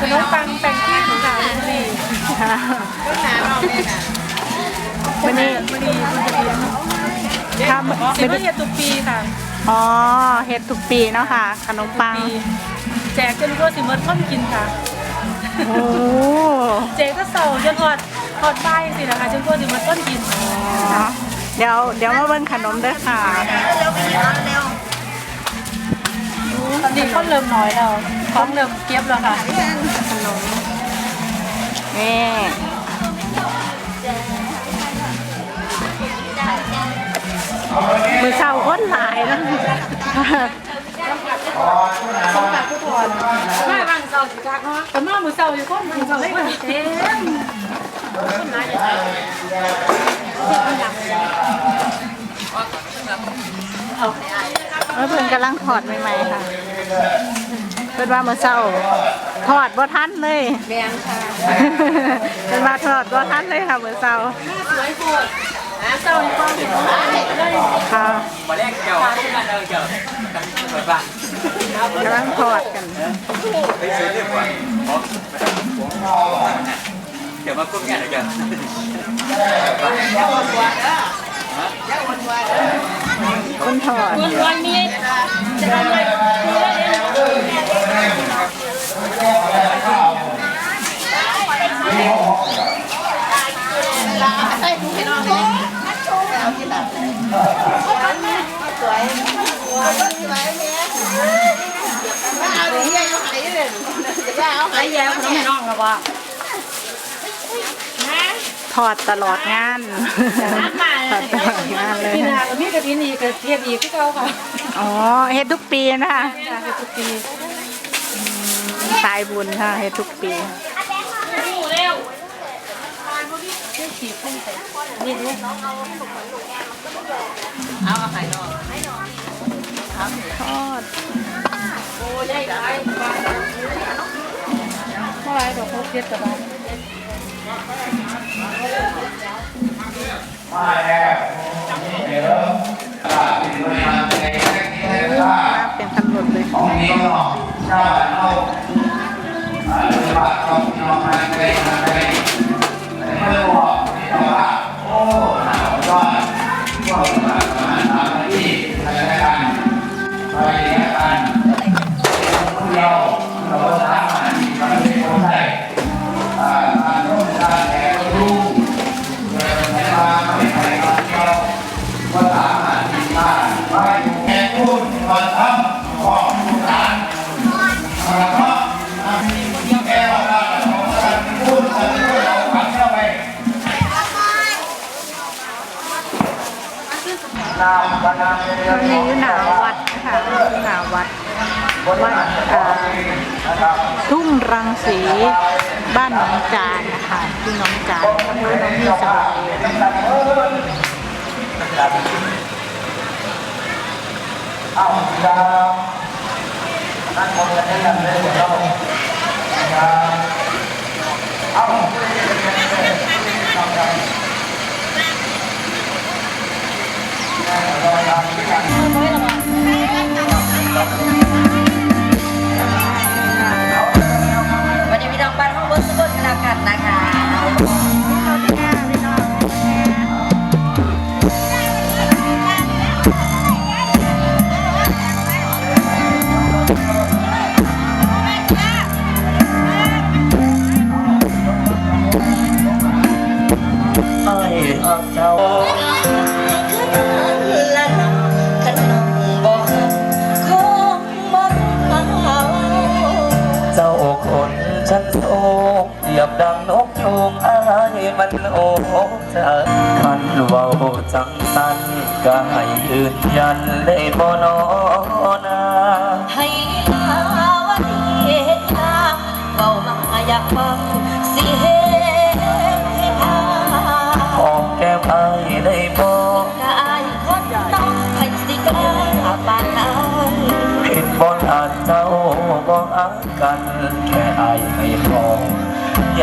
ขนมปังแป้งที่ของเราดีค่ะต้นหนาเราเนี่ยนะวันนี้วันนี้มันจะเรียนทสิบเอ็ดตุกปีค่ะำอ๋อเฮ็ดทุกปีเนาะค่ะ ขนมปังปีแจกจนกว่าสิเมิดคนกินค่ะ โอ้เจก็เสาจนหอดหอดใบายสินะคะจนกว่าสิเมิดคนกินอ๋อเดี๋ยวเดี๋ยวมาเบิ่งขนมเด้อค่ะเร็วไปเร็วเร็วตอนนี้คนเริ่มน้อยแล้ว ของเริ่มเก็บแล้วค่ะขนมนี่มือเช้าคนหลายแล้วมาบางเสาสิคักเนาะแต่มามือเสาอยู่คนมือเสาเลยค่ะเต็มเมื่อเพิ่นกำลังถอดใหม่ๆค่ะ เพิ่นว่ามือเช้าถอดบ่ทันเลยแบงค่ะเพิ่นว่าถอดบ่ทันเลยค่ะมือเช้าสวยโคตรเสาอยู่ความสิบของเราเลยค่ะมาแรกเกี่ยวกันเออเกี่ยวกันเหมือนบ้านกำลังถอดกันไปซื้อเรื่องก่อนเพราะเดี๋ยวมาคุ้มงานเดี๋ยว คนถอดวันวันนี้จะทำอะไรคืออะไรเนี่ยใส่ถุงให้น้องเลยเอาที่หลับสวยสวยแม่มาเอาดิยายเอาไหเลยยายเอาไหไอ้แย้มขนมน้องแล้วว่าถอดตลอดงาน ถอดตลอดงานเลยปีหน้าก็มีกระถินอีกกระเทียมอีกที่เขาค่ะอ๋อเฮ็ดทุกปีนะคะจ้าคือทุกปีสายบุญค่ะเฮ็ดทุกปีเร็วชื่อขีดพุ่งใส่นี่ดูเอาเอาไข่นอกทอดโอ้ยได้ได้เท่าไรดอกเขาเทียบกับเรา มาเป็นตำรวจเลยของนี้ก็ชาติเราอ่าเรื่องว่าเราพี่น้องมาไกลมาไกลแต่เมื่อ ตอนนี้อยู่หนาวัดนะคะหนาวัดวัดอ่าทุ่งรังสีบ้านหนองจานนะคะที่หนองจานอำเภอหนองมีจังหวัดเลยเอาดาวนั่นคนจะได้ยังได้เราเอา วันนี้พี่น้องบ้านห้องเบิร์ดสุดกันแล้วกันนะคะไอ้หักเจ้า ดังนกยูงอายมันโอ้จะคันเว้าจังสันก็ให้ยืนยันเลยบ่นอนาให้ลาวันเหตุการณ์เบามาอยากฟัง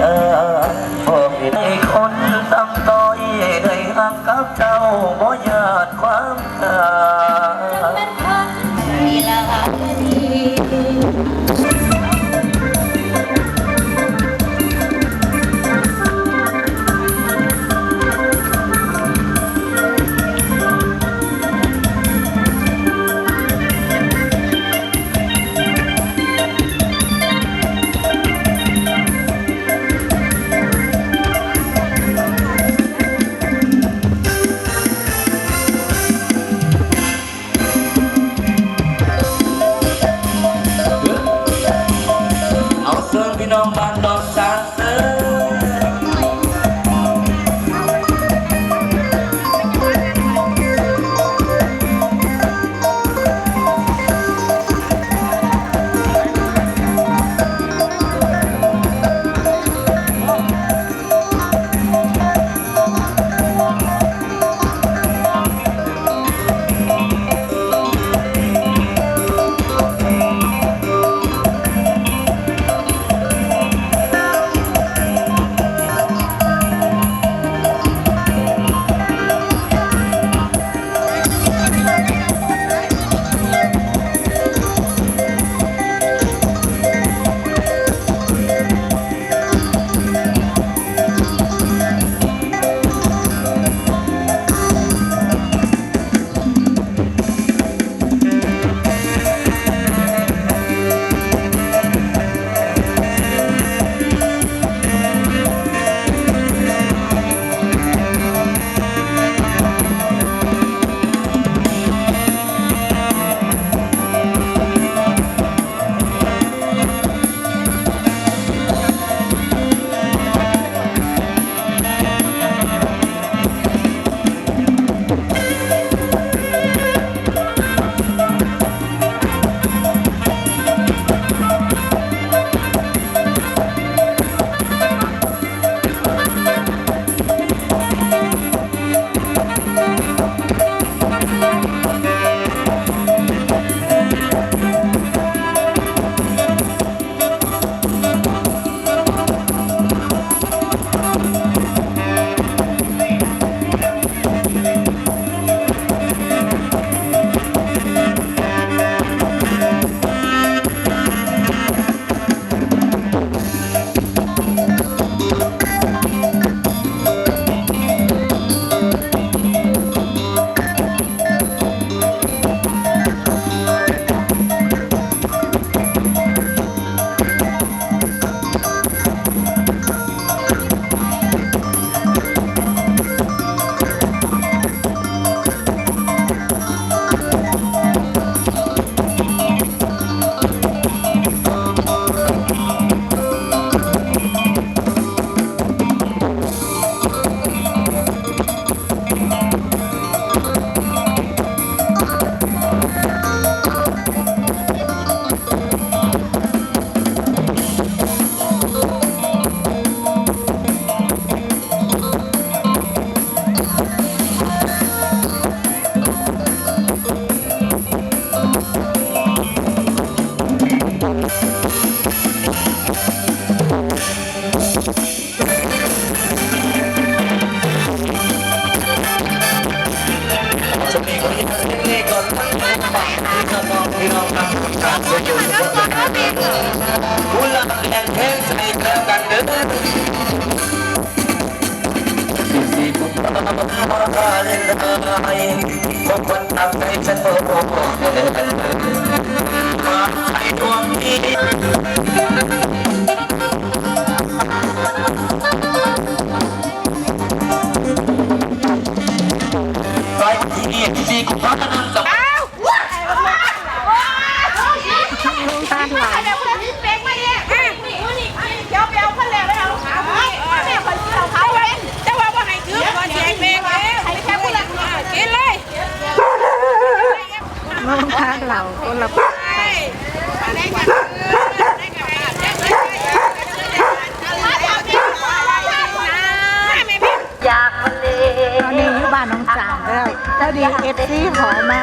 เคนทำให้ฉันโอ้โหมาใส่ดวงนี้ 好吗？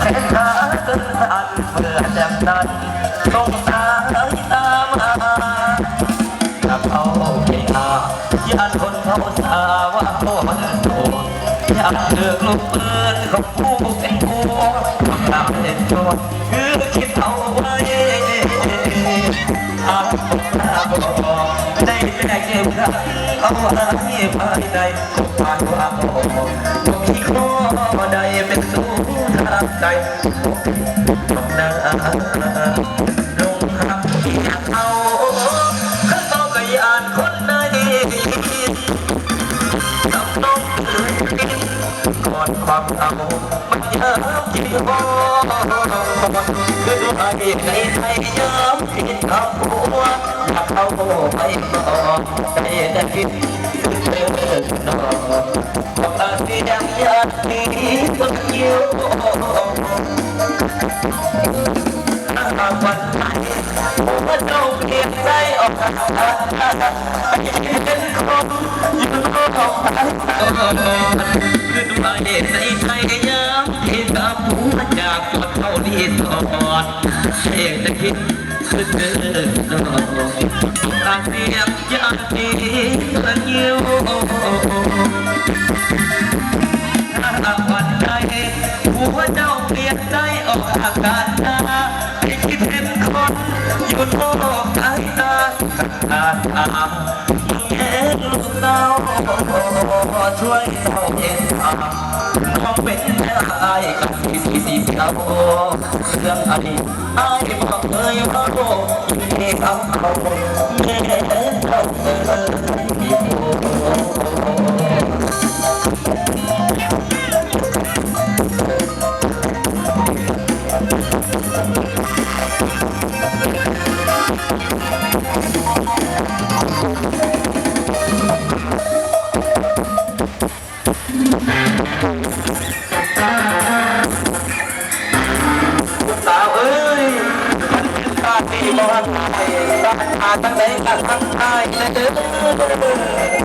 แขนขาเตัดเพื่อแบนันต้องตายตามหาถ้าเขาไม่อาย่านคนเขาสาว่าเขามันโตอยากเลิกลูกปืนเขาพูดเป็นผัวทำามเป็นโจรคือคิดเอาไว้อามน้าบอกได้แต่เก็บรักเอาไว้ภายในก็ผ่านว่าอกมีข้อใดเป็นสู้ ใจตกหน้าลงหักที่เอาขันต่อก็ยานคนไหนตับนกเลก่อนความเอามันยาวที่วอคือดูอาเกใไทยยำผิดคำพูดถ้เขาไปบอใจได้คิดเธอเนอความอาเสียงยากที่ต้ยิ้ม วันไหนว่าเจ้าเปลี่ยนใจออกจากเป็นคนอยู่นอกสายตาคือดูให้ในไทยยอมผิดคำพูดอยากกดเขาดีสอดเสียงแต่คิดคือเธอนอกตาเสียงยากหนีสักยิ้ว หัวเจ้าเปลี่ยนใจออกอากาศหน้าให้คิดเห็นคนอยู่นอกสายตาตาตาแค่ลูกเราช่วยเจ้าเย็นตาน้องเป็นแม่อายกับที่ที่ที่เจ้าเรื่องอดีตอายบอกเคยว่าโอ้ที่คำเขาแม่เจ้าเออ ตาที่มองไปตาตาทั้งใดกันทั้งตายนะเด้อ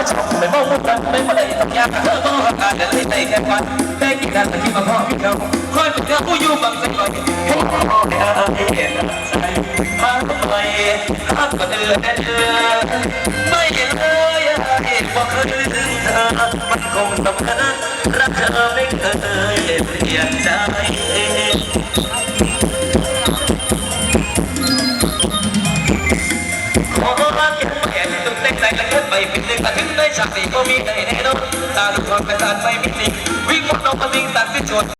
ดีเชื่อจากที่เฝ้าเออตายตาอะไรบอกคือเธอเธอคนชกเธอรักสาวเธอดีเราหาชมไม่มองมุดกันไม่มาได้ทำยากเธอต้องหาการเดินใจแค่วันได้กินกันแต่ที่มาพ่อพี่เราคอยเป็นเธอผู้อยู่บางสิ่อย่างให้พ่อแม่เห็นใจมาทำไมรักก็เดือดเดือดไม่เลยเหตุว่าเคยถึงเธอมันคงสำคัญรักเธอไม่เคยเปลี่ยนใจ ตะเกียบไปเป็นหนึ่งตัดทิ้งได้ฉากสี่ก็มีแต่แน่นอนตาดูความไป็นตาไม่มีสิวิ่งหมดน้องมาลิงตัดที่ชน